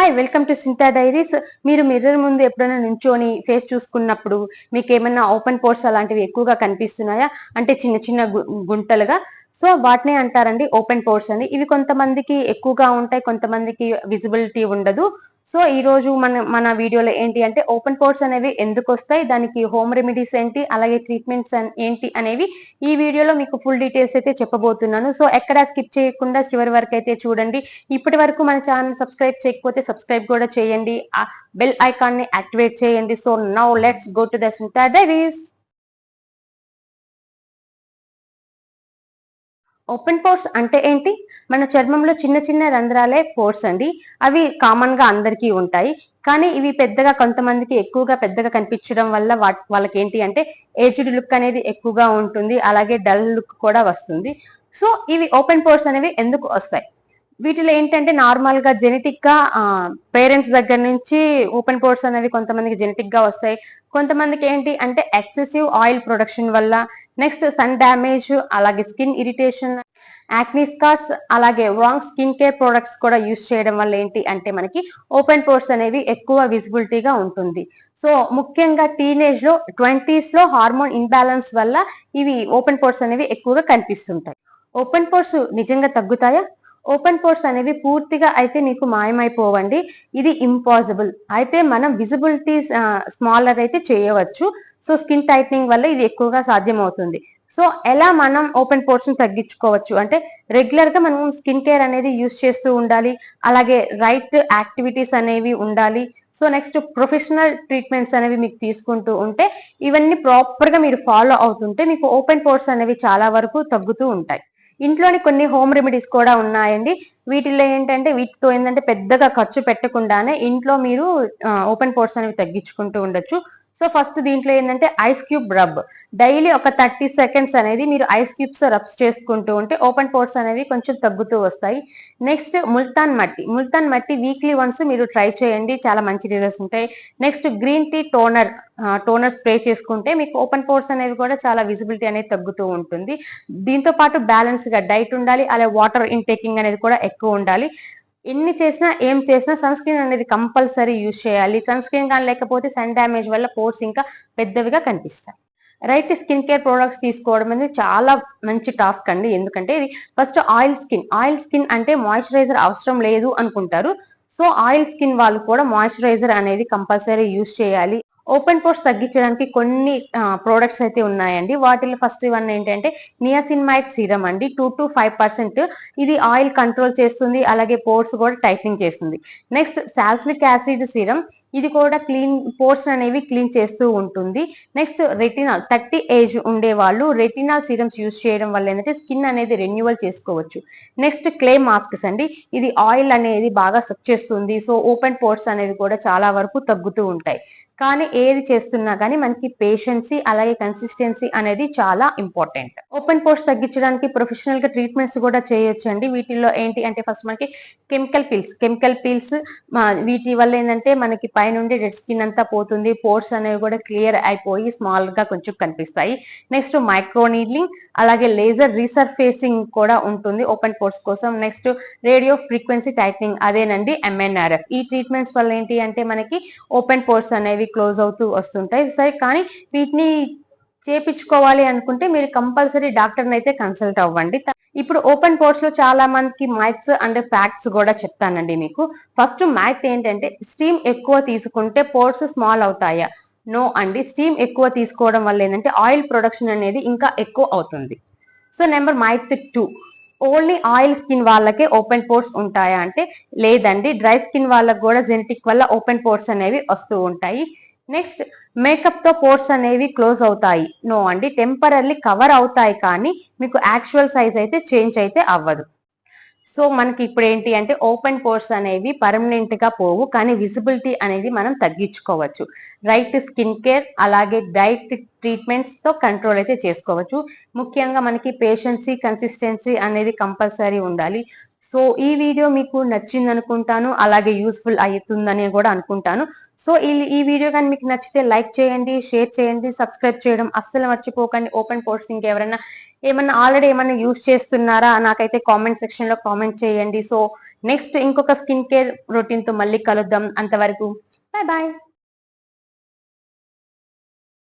Hi welcome to Sinta diaries మీరు mirror ముందు ఎప్పుడైనా నుంచోని ఫేస్ చూసుకున్నప్పుడు మీకు ఏమైనా ఓపెన్ పోర్ట్స్ అలాంటివి ఎక్కువగా కనిపిస్తున్నాయా? అంటే చిన్న చిన్న గుంటలుగా. సో వాటిని అంటారండి ఓపెన్ పోర్ట్స్ అని. ఇవి కొంతమందికి ఎక్కువగా ఉంటాయి కొంతమందికి విజిబిలిటీ ఉండదు. సో ఈ రోజు మన మన వీడియోలో ఏంటి అంటే ఓపెన్ పోర్ట్స్ అనేవి ఎందుకు వస్తాయి దానికి హోమ్ రెమెడీస్ ఏంటి అలాగే ట్రీట్మెంట్స్ ఏంటి అనేవి ఈ వీడియోలో మీకు ఫుల్ డీటెయిల్స్ అయితే చెప్పబోతున్నాను. సో ఎక్కడ స్కిప్ చేయకుండా చివరి వరకు అయితే చూడండి. ఇప్పటి వరకు మన ఛానల్ సబ్స్క్రైబ్ చేయకపోతే సబ్స్క్రైబ్ కూడా చేయండి. ఆ బెల్ ఐకాన్ని యాక్టివేట్ చేయండి. So now let's go to the diaries open pores అంటే ఏంటి? మన చర్మంలో చిన్న చిన్న రంధ్రాలే పోర్స్ అండి. అవి కామన్గా అందరికీ ఉంటాయి. కానీ ఇవి పెద్దగా కొంతమందికి ఎక్కువగా పెద్దగా కనిపించడం వల్ల వాళ్ళకి ఏంటి అంటే ఏజ్డ్ లుక్ అనేది ఎక్కువగా ఉంటుంది. అలాగే డల్ లుక్ కూడా వస్తుంది. సో ఇవి ఓపెన్ పోర్స్ అనేవి ఎందుకు వస్తాయి? వీటిలో ఏంటంటే నార్మల్గా జెనెటిక్గా పేరెంట్స్ దగ్గర నుంచి ఓపెన్ పోర్స్ అనేవి కొంతమందికి జెనెటిక్గా వస్తాయి. కొంతమందికి ఏంటి అంటే ఎక్సెసివ్ ఆయిల్ ప్రొడక్షన్ వల్ల నెక్స్ట్ సన్ డ్యామేజ్ అలాగే స్కిన్ ఇరిటేషన్ యాక్నీ స్కార్స్ అలాగే రాంగ్ స్కిన్ కేర్ ప్రొడక్ట్స్ కూడా యూస్ చేయడం వల్ల ఏంటి అంటే మనకి ఓపెన్ పోర్స్ అనేవి ఎక్కువ విజిబిలిటీగా ఉంటుంది. సో ముఖ్యంగా టీనేజ్లో ట్వంటీస్లో హార్మోన్ ఇన్బ్యాలెన్స్ వల్ల ఇవి ఓపెన్ పోర్స్ అనేవి ఎక్కువగా కనిపిస్తుంటాయి. ఓపెన్ పోర్స్ నిజంగా తగ్గుతాయా? ఓపెన్ పోర్స్ అనేవి పూర్తిగా అయితే నీకు మాయమైపోవండి. ఇది ఇంపాసిబుల్ అయితే మనం విజిబిలిటీ స్మాలర్ అయితే చేయవచ్చు. సో స్కిన్ టైట్నింగ్ వల్ల ఇది ఎక్కువగా సాధ్యమవుతుంది. సో ఎలా మనం ఓపెన్ పోర్షన్ తగ్గించుకోవచ్చు? అంటే రెగ్యులర్గా మనం స్కిన్ కేర్ అనేది యూస్ చేస్తూ ఉండాలి. అలాగే రైట్ యాక్టివిటీస్ అనేవి ఉండాలి. సో నెక్స్ట్ ప్రొఫెషనల్ ట్రీట్మెంట్స్ అనేవి మీకు తీసుకుంటూ ఉంటే ఇవన్నీ ప్రాపర్గా మీరు ఫాలో అవుతుంటే మీకు ఓపెన్ పోర్స్ అనేవి చాలా వరకు తగ్గుతూ ఉంటాయి. ఇంట్లోని కొన్ని హోమ్ రెమెడీస్ కూడా ఉన్నాయండి. వీటిలో ఏంటంటే వీటితో ఏంటంటే పెద్దగా ఖర్చు పెట్టకుండానే ఇంట్లో మీరు ఓపెన్ పోర్ట్స్ అనేవి తగ్గించుకుంటూ ఉండొచ్చు. సో ఫస్ట్ దీంట్లో ఏంటంటే ఐస్ క్యూబ్ రబ్. డైలీ ఒక థర్టీ సెకండ్స్ అనేది మీరు ఐస్ క్యూబ్స్ రబ్స్ చేసుకుంటూ ఉంటే ఓపెన్ పోర్ట్స్ అనేవి కొంచెం తగ్గుతూ వస్తాయి. నెక్స్ట్ ముల్తాన్ మట్టి. ముల్తాన్ మట్టి వీక్లీ వన్స్ మీరు ట్రై చేయండి. చాలా మంచి రిజల్ట్స్ ఉంటాయి. Next green tea toner toner spray చేసుకుంటే మీకు ఓపెన్ పోర్ట్స్ అనేవి కూడా చాలా విజిబిలిటీ అనేది తగ్గుతూ ఉంటుంది. దీంతో పాటు బ్యాలెన్స్గా డైట్ ఉండాలి. అలాగే వాటర్ ఇంటేకింగ్ అనేది కూడా ఎక్కువ ఉండాలి. ఎన్ని చేసినా ఏం చేసినా సన్ స్క్రీన్ అనేది కంపల్సరీ యూజ్ చేయాలి. సన్ స్క్రీన్ కానీ లేకపోతే సన్ డ్యామేజ్ వల్ల పోర్స్ ఇంకా పెద్దవిగా కనిపిస్తాయి. రైట్ స్కిన్ కేర్ ప్రొడక్ట్స్ తీసుకోవడం అనేది చాలా మంచి టాస్క్ అండి. ఎందుకంటే ఇది first oil skin. Oil skin అంటే మాయిశ్చరైజర్ అవసరం లేదు అనుకుంటారు. సో ఆయిల్ స్కిన్ వాళ్ళు కూడా మాయిశ్చరైజర్ అనేది కంపల్సరీ యూజ్ చేయాలి. ఓపెన్ పోర్స్ తగ్గించడానికి కొన్ని ప్రోడక్ట్స్ అయితే ఉన్నాయండి. వాటిలో ఫస్ట్ వన్ ఏంటంటే నియాసిన్మైట్ సీరం అండి. టూ టు ఫైవ్ పర్సెంట్ ఇది ఆయిల్ కంట్రోల్ చేస్తుంది. అలాగే పోర్స్ కూడా టైట్నింగ్ చేస్తుంది. నెక్స్ట్ సాల్సిలిక్ యాసిడ్ సీరం ఇది కూడా క్లీన్ పోర్స్ అనేవి క్లీన్ చేస్తూ ఉంటుంది. నెక్స్ట్ రెటినాల్ థర్టీ ఏజ్ ఉండే వాళ్ళు రెటినాల్ సీరమ్స్ యూజ్ చేయడం వల్ల ఏంటంటే స్కిన్ అనేది రెన్యువల్ చేసుకోవచ్చు. నెక్స్ట్ క్లే మాస్క్స్ అండి. ఇది ఆయిల్ అనేది బాగా సక్ చేస్తుంది. సో ఓపెన్ పోర్ట్స్ అనేవి కూడా చాలా వరకు తగ్గుతూ ఉంటాయి. కానీ ఏది చేస్తున్నా కానీ మనకి పేషెన్సీ అలాగే కన్సిస్టెన్సీ అనేది చాలా ఇంపార్టెంట్ ఓపెన్ పోర్ట్స్ తగ్గించడానికి ప్రొఫెషనల్గా ట్రీట్మెంట్స్ కూడా చేయొచ్చు అండి వీటిల్లో ఏంటి అంటే ఫస్ట్ మనకి కెమికల్ పీల్స్ కెమికల్ పీల్స్ వీటి వల్ల ఏంటంటే మనకి పైనుండి డెడ్ స్కిన్ అంతా పోతుంది. పోర్ట్స్ అనేవి కూడా క్లియర్ అయిపోయి స్మాల్గా కొంచెం కనిపిస్తాయి. నెక్స్ట్ మైక్రో నీడ్లింగ్ అలాగే లేజర్ రీసర్ఫేసింగ్ కూడా ఉంటుంది ఓపెన్ పోర్ట్స్ కోసం. నెక్స్ట్ రేడియో ఫ్రీక్వెన్సీ టైట్నింగ్ అదేనండి ఎంఎన్ఆర్ఎఫ్ ఈ ట్రీట్మెంట్స్ వల్ల ఏంటి అంటే మనకి ఓపెన్ పోర్ట్స్ అనేవి క్లోజ్ అవుతూ వస్తుంటాయి. సరే కానీ వీటిని చేపించుకోవాలి అనుకుంటే మీరు కంపల్సరీ డాక్టర్ని అయితే కన్సల్ట్ అవ్వండి. ఇప్పుడు ఓపెన్ పోర్ట్స్లో చాలా మందికి మ్యాథ్స్ అండ్ ఫ్యాక్ట్స్ కూడా చెప్తానండి మీకు. ఫస్ట్ మ్యాథ్ ఏంటంటే స్టీమ్ ఎక్కువ తీసుకుంటే పోర్ట్స్ స్మాల్ అవుతాయా? నో అండి. స్టీమ్ ఎక్కువ తీసుకోవడం వల్ల ఏంటంటే ఆయిల్ ప్రొడక్షన్ అనేది ఇంకా ఎక్కువ అవుతుంది. So number myth two only oil skin వాళ్ళకే ఓపెన్ పోర్ట్స్ ఉంటాయా అంటే లేదండి. డ్రై స్కిన్ వాళ్ళకి కూడా జెనెటిక్ వల్ల ఓపెన్ పోర్ట్స్ అనేవి వస్తూ ఉంటాయి. నెక్స్ట్ మేకప్తో పోర్ట్స్ అనేవి క్లోజ్ అవుతాయి. నో అండి టెంపరీ కవర్ అవుతాయి కానీ మీకు యాక్చువల్ సైజ్ అయితే చేంజ్ అయితే అవ్వదు. సో మనకి ఇప్పుడు ఏంటి అంటే ఓపెన్ పోర్ట్స్ అనేవి పర్మనెంట్గా పోవు కానీ విజిబిలిటీ అనేది మనం తగ్గించుకోవచ్చు. రైట్ స్కిన్ కేర్ అలాగే డైట్ ట్రీట్మెంట్స్తో కంట్రోల్ అయితే చేసుకోవచ్చు. ముఖ్యంగా మనకి పేషెన్సీ కన్సిస్టెన్సీ అనేది కంపల్సరీ ఉండాలి. సో ఈ వీడియో మీకు నచ్చింది అనుకుంటాను అలాగే యూస్ఫుల్ అవుతుందని కూడా అనుకుంటాను. సో ఈ ఈ వీడియో కానీ మీకు నచ్చితే లైక్ చేయండి షేర్ చేయండి సబ్స్క్రైబ్ చేయడం అస్సలు మర్చిపోకండి. ఓపెన్ పోస్ట్ ఇంకెవరైనా ఏమన్నా ఆల్రెడీ ఏమన్నా యూస్ చేస్తున్నారా నాకైతే కామెంట్ సెక్షన్లో కామెంట్ చేయండి. సో నెక్స్ట్ ఇంకొక స్కిన్ కేర్ రొటీన్తో మళ్ళీ కలుద్దాం. అంతవరకు బాయ్ బాయ్